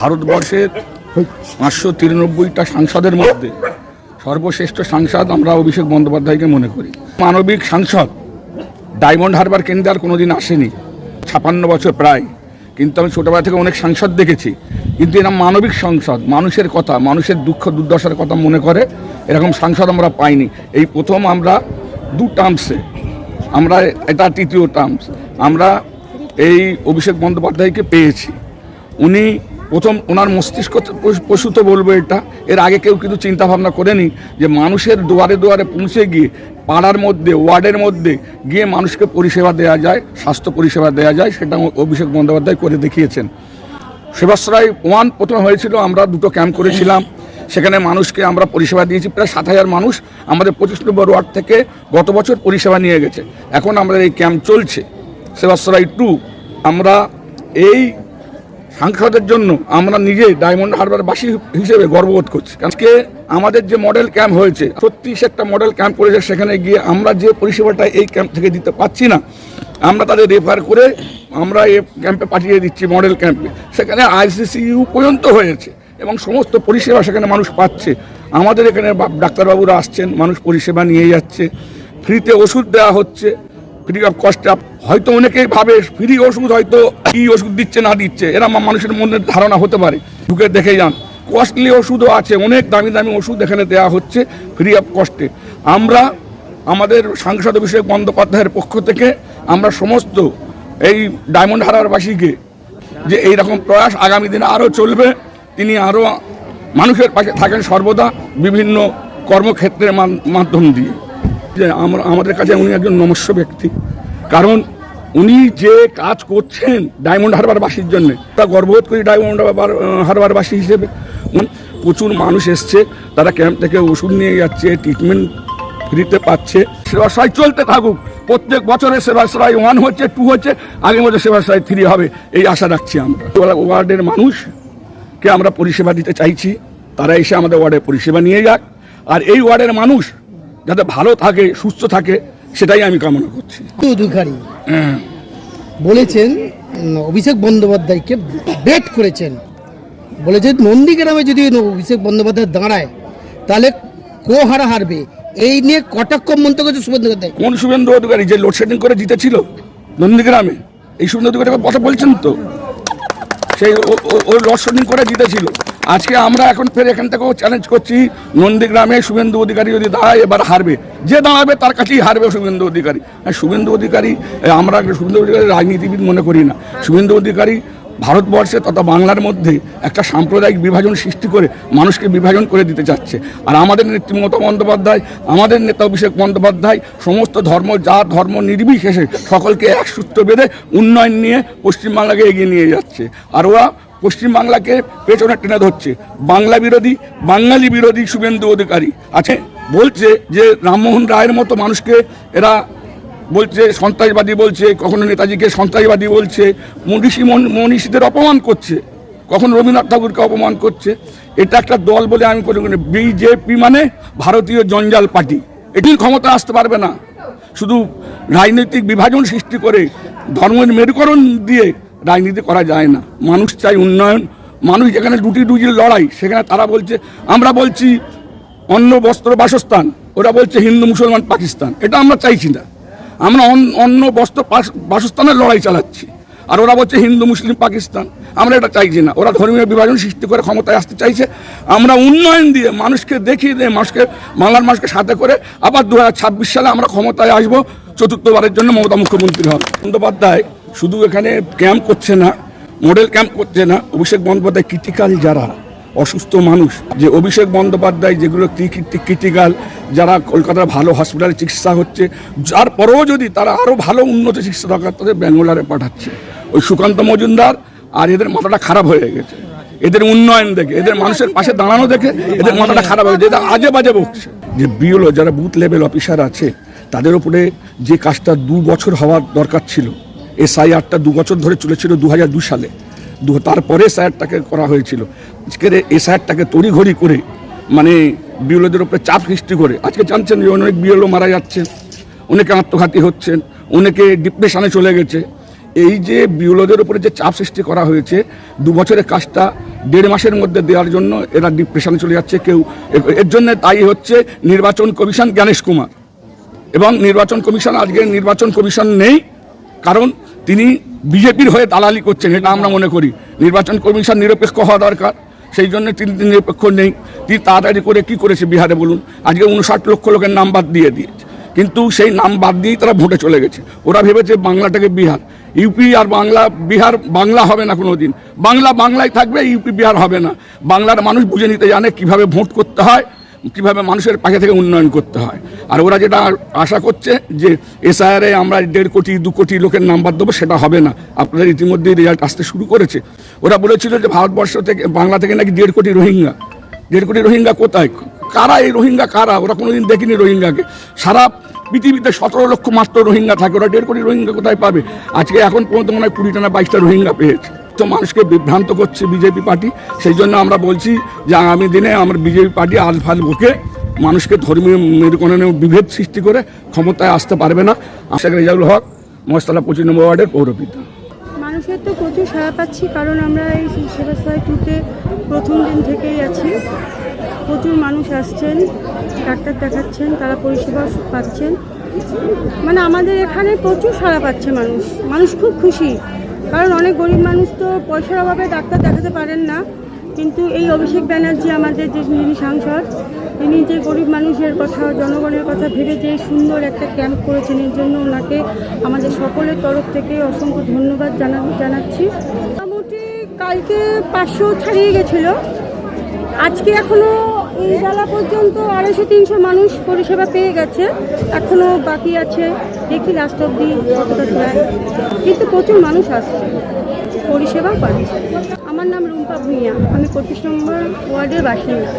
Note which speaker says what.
Speaker 1: ভারতবর্ষের পাঁচশো তিরানব্বইটা সাংসদের মধ্যে সর্বশ্রেষ্ঠ সাংসদ আমরা অভিষেক বন্দ্যোপাধ্যায়কে মনে করি। মানবিক সাংসদ, ডায়মন্ড হারবার কেন্দ্রে আর কোনোদিন আসেনি, ছাপান্ন বছর প্রায়। কিন্তু আমি ছোটোবেলা থেকে অনেক সাংসদ দেখেছি, কিন্তু এরা মানবিক সংসদ, মানুষের কথা, মানুষের দুঃখ, দুর্দশার কথা মনে করে, এরকম সাংসদ আমরা পাইনি। এই প্রথম আমরা দু টার্মসে আমরা এটা তৃতীয় টার্মস আমরা এই অভিষেক বন্দ্যোপাধ্যায়কে পেয়েছি। উনি প্রথম ওনার মস্তিষ্ক পশু- তো বলব এটা। এর আগে কেউ কিন্তু চিন্তা ভাবনা করেনি যে মানুষের দুয়ারে দুয়ারে পৌঁছে গিয়ে, পাড়ার মধ্যে, ওয়ার্ডের মধ্যে গিয়ে মানুষকে পরিষেবা দেওয়া যায়, স্বাস্থ্য পরিষেবা দেওয়া যায়, সেটা অভিষেক বন্দ্যোপাধ্যায় করে দেখিয়েছেন। সেবাশ্রয় ওয়ান প্রথমে হয়েছিল, আমরা দুটো ক্যাম্প করেছিলাম। সেখানে মানুষকে আমরা পরিষেবা দিয়েছি, প্রায় সাত হাজার মানুষ আমাদের পঁচিশ নম্বর ওয়ার্ড থেকে গত বছর পরিষেবা নিয়ে গেছে। এখন আমাদের এই ক্যাম্প চলছে। সেবাশ্রয় টু আমরা এই সাংসদের জন্য আমরা নিজে ডায়মন্ড হারবার হারবারবাসী হিসেবে গর্ববোধ করছি। আজকে আমাদের যে মডেল ক্যাম্প হয়েছে সে একটা মডেল ক্যাম্প করেছে, সেখানে গিয়ে আমরা যে পরিষেবাটা এই ক্যাম্প থেকে দিতে পারছি না, আমরা তাদের রেফার করে আমরা এই ক্যাম্পে পাঠিয়ে দিচ্ছি মডেল ক্যাম্পে। সেখানে আইসিসিইউ পর্যন্ত হয়েছে এবং সমস্ত পরিষেবা সেখানে মানুষ পাচ্ছে। আমাদের এখানে ডাক্তারবাবুরা আসছেন, মানুষ পরিষেবা নিয়ে যাচ্ছে, ফ্রিতে ওষুধ দেওয়া হচ্ছে। ফ্রি অফ কস্ট হয়তো অনেকেই ভাবে ফ্রি ওষুধ হয়তো কি ওষুধ দিচ্ছে, না দিচ্ছে। এরা মানুষের মধ্যে ধারণা হতে পারে। ঢুকে দেখে যান। কস্টলি ওষুধও আছে। অনেক দামি দামি ওষুধ এখানে দেওয়া হচ্ছে ফ্রি অফ কস্টে আমরা আমাদের সাংসদ অভিষেক বন্দ্যোপাধ্যায়ের পক্ষ থেকে আমরা সমস্ত এই ডায়মন্ড হারারবাসীকে যে এই রকম প্রয়াস আগামী দিনে আরও চলবে, তিনি আরও মানুষের পাশে থাকেন সর্বদা বিভিন্ন কর্মক্ষেত্রের মান- মাধ্যম দিয়ে। যে আমরা আমাদের কাছে উনি একজন নমস্য ব্যক্তি। কারণ উনি যে কাজ করছেন ডায়মন্ড হারবারবাসীর জন্য, তা গর্ববোধ করি ডায়মন্ড হারবার হারবারবাসী হিসেবে। প্রচুর মানুষ এসছে, তারা ক্যাম্প থেকে ওষুধ নিয়ে যাচ্ছে ট্রিটমেন্ট ফ্রিতে পাচ্ছে। সেবাশ্রয় চলতে থাকুক। প্রত্যেক বছরে সেবাশ্রয় ওয়ান হচ্ছে টু হচ্ছে আগের মধ্যে সেবাশ্রয় থ্রি হবে। এই আশা রাখছি আমরা। ওয়ার্ডের মানুষকে আমরা পরিষেবা দিতে চাইছি, তারা এসে আমাদের ওয়ার্ডে পরিষেবা নিয়ে যাক। আর এই ওয়ার্ডের মানুষ যাতে ভালো থাকে সুস্থ থাকে সেটাই আমি কামনা করছি।
Speaker 2: অধিকারী
Speaker 1: হ্যাঁ।
Speaker 2: বলেছেন অভিষেক বন্দ্যোপাধ্যায়কে বেট করেছেন। বলেছেন নন্দীগ্রামে যদি অভিষেক বন্দ্যোপাধ্যায় দাঁড়ায় তাহলে কো হারা হারবে? এই নিয়ে কটাক্ষ মন্তব্য করেছে শুভেন্দু অধিকারী।
Speaker 1: কোন শুভেন্দু অধিকারী? যে লোডশেডিং করে জিতেছিল নন্দীগ্রামে এই শুভেন্দু অধিকারী কথা বলছেন তো? সেই ও- লোডশেডিং করে জিতেছিল। আজকে আমরা এখন ফের এখান থেকেও চ্যালেঞ্জ করছি। নন্দীগ্রামে শুভেন্দু অধিকারী যদি দাঁড়ায়, এবার হারবে। যে দাঁড়াবে, তার কাছেই হারবে শুভেন্দু অধিকারী। আর শুভেন্দু অধিকারী আমরা শুভেন্দু অধিকারী রাজনীতিবিদ মনে করি না। শুভেন্দু অধিকারী ভারতবর্ষে তথা বাংলার মধ্যে একটা সাম্প্রদায়িক বিভাজন সৃষ্টি করে মানুষকে বিভাজন করে দিতে চাচ্ছে। আর আমাদের নেত্রী মমতা বন্দ্যোপাধ্যায়, আমাদের নেতা অভিষেক বন্দ্যোপাধ্যায় সমস্ত ধর্ম যা ধর্ম নির্বিশেষে সকলকে এক সূত্র বেঁধে উন্নয়ন নিয়ে পশ্চিমবাংলাকে এগিয়ে নিয়ে যাচ্ছে। আর ওরা পশ্চিমবাংলাকে পেছনে টেনে ধরছে। বাংলা বিরোধী, বাঙালি বিরোধী শুভেন্দু অধিকারী। আছে, বলছে যে রামমোহন রায়ের মতো মানুষকে এরা বলছে সন্ত্রাসবাদী বলছে, কখনো নেতাজিকে সন্ত্রাসবাদী বলছে, মনীষী মন- মনীষীদের অপমান করছে, কখনো রবীন্দ্রনাথ ঠাকুরকে অপমান করছে। এটা একটা দল বলে আমি করি বিজেপি মানে ভারতীয় জঞ্জাল পার্টি। এটির ক্ষমতা আসতে পারবে না। শুধু রাজনৈতিক বিভাজন সৃষ্টি করে ধর্মের মেরুকরণ দিয়ে রাজনীতি করা যায় না। মানুষ চাই উন্নয়ন, মানুষ যেখানে দুটি দুজির লড়াই, সেখানে তারা বলছে, আমরা বলছি অন্য বস্ত্র, বাসস্থান, ওরা বলছে হিন্দু, মুসলমান, পাকিস্তান। এটা আমরা চাইছি না। আমরা অন- অন্য বস্ত্র বাসস্থানের লড়াই চালাচ্ছি। আর ওরা বলছে হিন্দু, মুসলিম, পাকিস্তান। আমরা এটা চাইছি না। ওরা ধর্মীয় বিভাজন সৃষ্টি করে ক্ষমতায় আসতে চাইছে। আমরা উন্নয়ন দিয়ে মানুষকে দেখিয়ে দিয়ে মানুষকে, বাংলার মানুষকে সাথে করে আবার দু হাজার ছাব্বিশ সালে আমরা ক্ষমতায় আসব। চতুর্থবারের জন্য মমতা মুখ্যমন্ত্রী হন। বন্দ্যোপাধ্যায় শুধু এখানে ক্যাম্প করছে না মডেল ক্যাম্প করছে না, অভিষেক বন্দ্যোপাধ্যায় ক্রিটিক্যাল যারা, অসুস্থ মানুষ, যে অভিষেক বন্দ্যোপাধ্যায় যেগুলো ক্রিটিক্যাল যারা কলকাতার ভালো হসপিটালে চিকিৎসা হচ্ছে, যার পরেও যদি তারা আরও ভালো উন্নত চিকিৎসা দরকার, তাদের ব্যাঙ্গালোরে পাঠাচ্ছে। ওই সুকান্ত মজুমদার আর এদের মাথাটা খারাপ হয়ে গেছে। এদের উন্নয়ন দেখে, এদের মানুষের পাশে দাঁড়ানো দেখে এদের মাথাটা খারাপ হয়ে গেছে। এদের আজে বাজে বকছে যে বিওলো যারা বুথ লেভেল অফিসার আছে, তাদের উপরে যে কাজটা দু বছর হওয়ার দরকার ছিল এসআইআরটা দু বছর ধরে চলেছিল দু হাজার দু সালে তারপরে স্যারটাকে করা হয়েছিল। আজকের এই স্যারটাকে তড়িঘড়ি করে মানে বিএলওদের উপরে চাপ সৃষ্টি করে, আজকে জানছেন যে অনেক বিএলও মারা যাচ্ছে, অনেকে আত্মঘাতী হচ্ছেন, অনেকে ডিপ্রেশনে চলে গেছে। এই যে বিউলোদের উপরে যে চাপ সৃষ্টি করা হয়েছে, দু বছরের কাজটা দেড় মাসের মধ্যে দেওয়ার জন্য এরা ডিপ্রেশনে চলে যাচ্ছে কেউ। এর জন্য দায়ী হচ্ছে নির্বাচন কমিশন জ্ঞানেশ কুমার। এবং নির্বাচন কমিশন, আজকে নির্বাচন কমিশন নেই, কারণ তিনি বিজেপির হয়ে দালালি করছেন, এটা আমরা মনে করি। নির্বাচন কমিশন নিরপেক্ষ হওয়া দরকার, সেই জন্য তিনি নিরপেক্ষ নেই। তিনি তাড়াতাড়ি করে কি করেছে বিহারে বলুন? আজকে উনষাট লক্ষ লোকের নাম বাদ দিয়ে দিয়েছে। কিন্তু সেই নাম বাদ দিয়েই তারা ভোটে চলে গেছে। ওরা ভেবেছে বাংলাটাকে বিহার। ইউপি আর বাংলা, বিহার বাংলা হবে না কোনো দিন বাংলা বাংলায় থাকবে, ইউপি বিহার হবে না। বাংলার মানুষ বুঝে নিতে জানে কীভাবে ভোট করতে হয়, কীভাবে মানুষের পাশে থেকে উন্নয়ন করতে হয়। আর ওরা যেটা আশা করছে যে এসআইআরে আমরা দেড় কোটি, দু কোটি লোকের নাম্বার দেবো, সেটা হবে না। আপনাদের ইতিমধ্যেই রেজাল্ট আসতে শুরু করেছে। ওরা বলেছিল যে ভারতবর্ষ থেকে, বাংলা থেকে নাকি দেড় কোটি রোহিঙ্গা। দেড় কোটি রোহিঙ্গা কোথায়? কারা এই রোহিঙ্গা, কারা? ওরা কোনোদিন দেখিনি রোহিঙ্গাকে। সারা পৃথিবীতে সতেরো লক্ষ মাত্র রোহিঙ্গা থাকে। ওরা দেড় কোটি রোহিঙ্গা কোথায় পাবে? আজকে এখন পর্যন্ত মনে হয় কুড়িটা না বাইশটা রোহিঙ্গা পেয়েছে। তো মানুষকে বিভ্রান্ত করছে বিজেপি পার্টি। সেই জন্য আমরা বলছি যে আগামী দিনে আমার বিজেপি পার্টি আল ফাল বকে মানুষকে ধর্মীয় মেরুকরণে বিভেদ সৃষ্টি করে ক্ষমতায় আসতে পারবে না। আশাক রেজাউল হক মহস্তলা পঁচিশ নম্বর ওয়ার্ডের পৌরপিতা।
Speaker 3: মানুষের তো প্রচুর সাড়া পাচ্ছি, কারণ আমরা এই সেবাশ্রয় টুতে প্রথম দিন থেকেই আছি। প্রচুর মানুষ আসছেন, ডাক্তার দেখাচ্ছেন, তারা পরিষেবা পাচ্ছেন। মানে আমাদের এখানে প্রচুর সাড়া পাচ্ছে মানুষ। মানুষ খুব খুশি, কারণ অনেক গরিব মানুষ তো পয়সার অভাবে ডাক্তার দেখাতে পারেন না। কিন্তু এই অভিষেক ব্যানার্জি আমাদের যে যিনি সাংসদ তিনি যে গরিব মানুষের কথা, জনগণের কথা ভেবে যে সুন্দর একটা ক্যাম্প করেছেন, এর জন্য ওনাকে আমাদের সকলের তরফ থেকে অসংখ্য ধন্যবাদ জানা, জানাচ্ছি। মোটামুটি কালকে পাঁচশো ছাড়িয়ে গেছিল। আজকে এখনও এই বেলা পর্যন্ত আড়াইশো, তিনশো মানুষ পরিষেবা পেয়ে গেছে। এখনও বাকি আছে। দেখি লাস্ট অব্দি কিন্তু প্রচুর মানুষ আসছে। পরিষেবা পাচ্ছে। আমার নাম রুম্পা ভূঁইয়া। আমি পঁচিশ নম্বর ওয়ার্ডের বাসিন্দা।